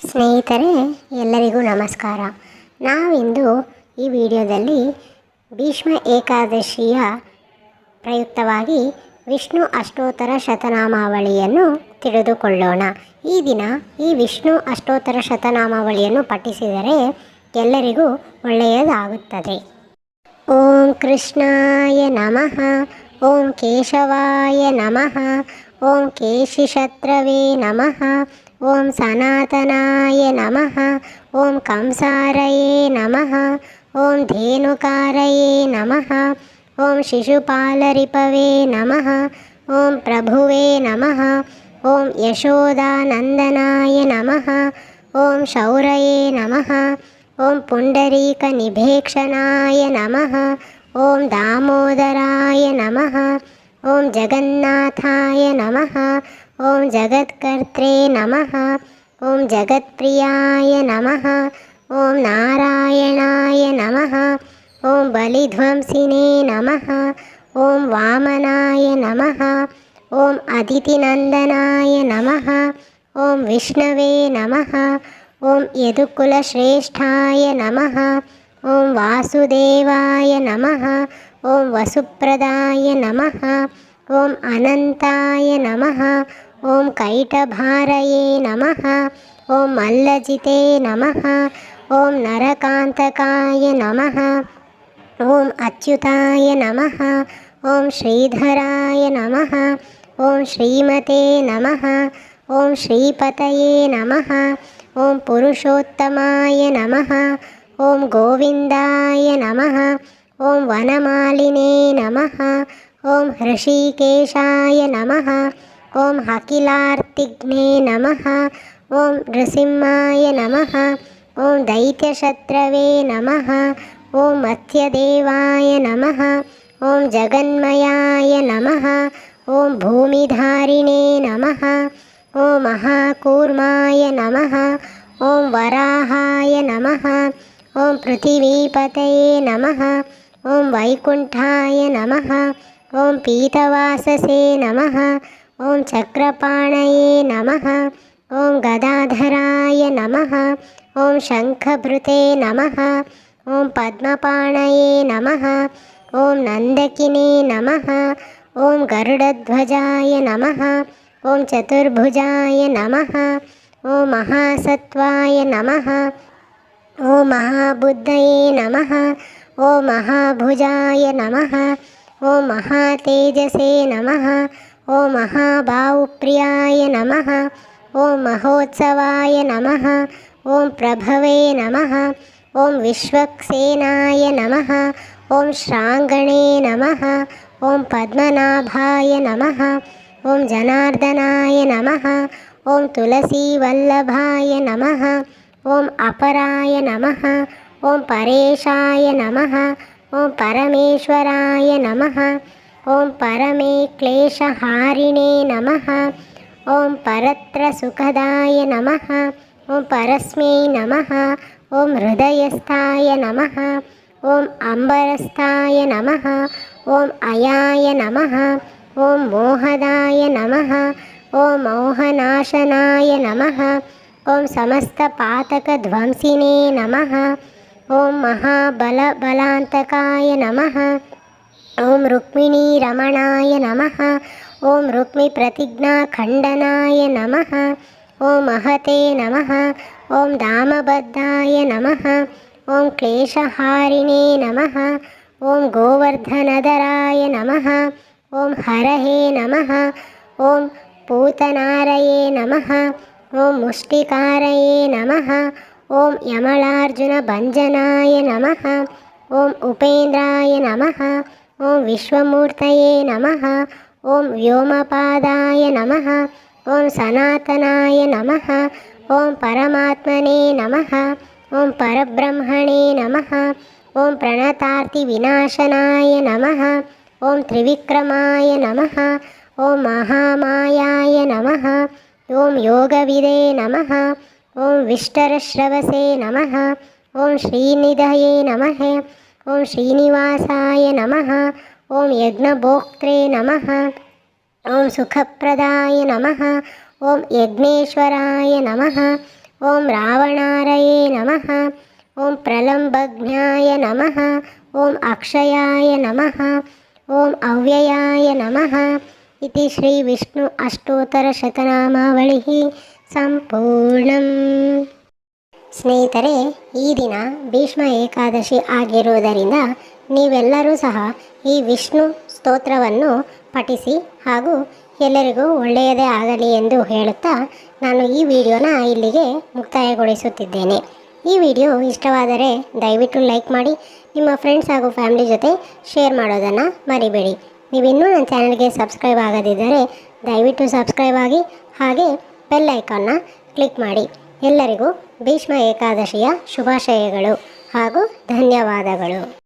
ಸ್ನೇಹಿತರೆ, ಎಲ್ಲರಿಗೂ ನಮಸ್ಕಾರ. ನಾವಿಂದು ಈ ವಿಡಿಯೋದಲ್ಲಿ ಭೀಷ್ಮ ಏಕಾದಶಿಯ ಪ್ರಯುಕ್ತವಾಗಿ ವಿಷ್ಣು ಅಷ್ಟೋತ್ತರ ಶತನಾಮಾವಳಿಯನ್ನು ತಿಳಿದುಕೊಳ್ಳೋಣ. ಈ ದಿನ ಈ ವಿಷ್ಣು ಅಷ್ಟೋತ್ತರ ಶತನಾಮಾವಳಿಯನ್ನು ಪಠಿಸಿದರೆ ಎಲ್ಲರಿಗೂ ಒಳ್ಳೆಯದಾಗುತ್ತದೆ. ಓಂ ಕೃಷ್ಣಾಯ ನಮಃ, ಓಂ ಕೇಶವಾಯ ನಮಃ, ಓಂ ಕೇಶಿಶತ್ರವೇ ನಮಃ ఓం సనాతనాయ నమ ఓం కంసారయే నమ ఓం ధేనుకారయే నమ ఓం శిశుపాలరిపవే నమ ఓం ప్రభువే నమ ఓం యశోదానందనాయ నమ ఓం శౌరయే నమ ఓం పుండరీకనిభేక్షణాయ నమ ఓం దామోదరాయ నమ ॐ जगन्नाथाय नमः। ॐ जगत्कर्त्रे नमः। ॐ जगत्प्रियाय नमः। ॐ नारायणाय नमः। ॐ बलिध्वंसिने नमः। ॐ वामनाय नमः। ॐ अदितिनन्दनाय नमः। ॐ विष्णवे नमः। ॐ यदुकुलश्रेष्ठाय नमः। ॐ वासुदेवाय नमः। ఓం వసుప్రదాయ నమ ఓం అనంతాయ నమ ఓం కైటభారయే నమ ఓం మల్లజితే నమ ఓం నరకాంతకాయ నమ ఓం అచ్యుతాయ నమ ఓం శ్రీధరాయ నమ ఓం శ్రీమతే నమ ఓం శ్రీపతయే నమ ఓం పురుషోత్తమాయ నమ ఓం గోవిందాయ నమ ఓం వనమాలినే నమ ఓం హృషికేశాయ నమ ఓం హకిలార్తిఘ్నే నమ ఓం నృసింహాయ నమ ఓం దైత్యశత్రవే నమ ఓం మత్స్యదేవాయ నమ ఓం జగన్మయాయ నమ ఓం భూమిధారిణే నమ ఓం మహాకూర్మాయ నమ ఓం వరాహాయ నమ ఓం పృథివీపతయే నమ ॐ वैकुण्ठाय नमः ॐ पीतवाससे नमः ॐ चक्रपाणये नमः ॐ गदाधराय नमः ॐ शङ्खभृते नमः ॐ पद्मपाणये नमः ॐ नन्दकिने नमः ॐ गरुडध्वजाय नमः ॐ चतुर्भुजाय नमः ॐ महासत्त्वाय नमः ॐ महाबुद्धये नमः ओ महाभुजा नम। ओ महातेजसे नम। ओ महाबाहुप्रियाय नम। ओं महोत्सवाय नम। ओं प्रभवे नम। ओं विश्वक्सेनाय नम। ओं श्रांगणे नम। ओं पद्मनाभाय नम। ओं जनार्दनाय नम। ओं तुसीवल्लभाय नम। ओं अपराय नमः। ఓం పరేశాయ నమ ఓం పరమేశ్వరాయ నమ ఓం పరమే క్లేశహారిణే నమ ఓం పరత్ర సుఖదాయ నమ ఓం పరస్మై నమ ఓం హృదయస్థాయ నమ ఓం అంబరస్థాయ నమ ఓం అయాయ నమ ఓం మోహదాయ నమ ఓం మోహనాశనాయ నమ ఓం సమస్తపాతకధ్వంసినే నమ ఓం మహాబల బలాంతకాయ నమ. ఓం రుక్మిణీ రమణాయ నమ. ఓం రుక్మి ప్రతిజ్ఞా ఖండనాయ నమ. ఓం మహతే నమ. ఓం దామబద్ధాయ నమ. ఓం క్లేశహారిణే నమ. ఓం గోవర్ధనధరాయ నమ. ఓం హరహే నమ. ఓం పూతనారయే నమ. ఓం ముష్టికారయే నమ. ॐ यमलार्जुनभञ्जनाय नमः ॐ उपेन्द्राय नमः ॐ विश्वमूर्तये नमः ॐ व्योमपादाय नमः ॐ सनातनाय नमः ॐ परमात्मने नमः ॐ परब्रह्मणे नमः ॐ प्रणतार्तिविनाशनाय नमः ॐ त्रिविक्रमाय नमः ॐ महामायाय नमः ॐ योगविदे नमः ஓம் விஷ்டரஸ்ரவசே நம ஓம் ஸ்ரீநிதயே நம ஓம் ஸ்ரீனிவாசாய நம ஓம் யக்னபோக்திரே நம ஓம் சுகப்பிரதாய நம ஓம் யக்னேஸ்வராய நம ஓம் ராவணாரயே நம ஓம் பிரலம்பக்ஞாய நம ஓம் அக்ஷயாய நம ஓம் அவ்யயாய நம इति श्रीविष्णु अष्टोत्तरशतनामावलिः। ಸಂಪೂರ್ಣಂ. ಸ್ನೇಹಿತರೆ, ಈ ದಿನ ಭೀಷ್ಮ ಏಕಾದಶಿ ಆಗಿರುವುದರಿಂದ ನೀವೆಲ್ಲರೂ ಸಹ ಈ ವಿಷ್ಣು ಸ್ತೋತ್ರವನ್ನು ಪಠಿಸಿ ಹಾಗೂ ಎಲ್ಲರಿಗೂ ಒಳ್ಳೆಯದೇ ಆಗಲಿ ಎಂದು ಹೇಳುತ್ತಾ ನಾನು ಈ ವಿಡಿಯೋನ ಇಲ್ಲಿಗೆ ಮುಕ್ತಾಯಗೊಳಿಸುತ್ತಿದ್ದೇನೆ. ಈ ವಿಡಿಯೋ ಇಷ್ಟವಾದರೆ ದಯವಿಟ್ಟು ಲೈಕ್ ಮಾಡಿ, ನಿಮ್ಮ ಫ್ರೆಂಡ್ಸ್ ಹಾಗೂ ಫ್ಯಾಮಿಲಿ ಜೊತೆ ಶೇರ್ ಮಾಡೋದನ್ನು ಮರಿಬೇಡಿ. ನೀವಿನ್ನೂ ನನ್ನ ಚಾನಲ್ಗೆ ಸಬ್ಸ್ಕ್ರೈಬ್ ಆಗದಿದ್ದರೆ ದಯವಿಟ್ಟು ಸಬ್ಸ್ಕ್ರೈಬ್ ಆಗಿ ಹಾಗೆ ಬೆಲ್ ಐಕಾನ್ನ ಕ್ಲಿಕ್ ಮಾಡಿ. ಎಲ್ಲರಿಗೂ ಭೀಷ್ಮ ಏಕಾದಶಿಯ ಶುಭಾಶಯಗಳು ಹಾಗೂ ಧನ್ಯವಾದಗಳು.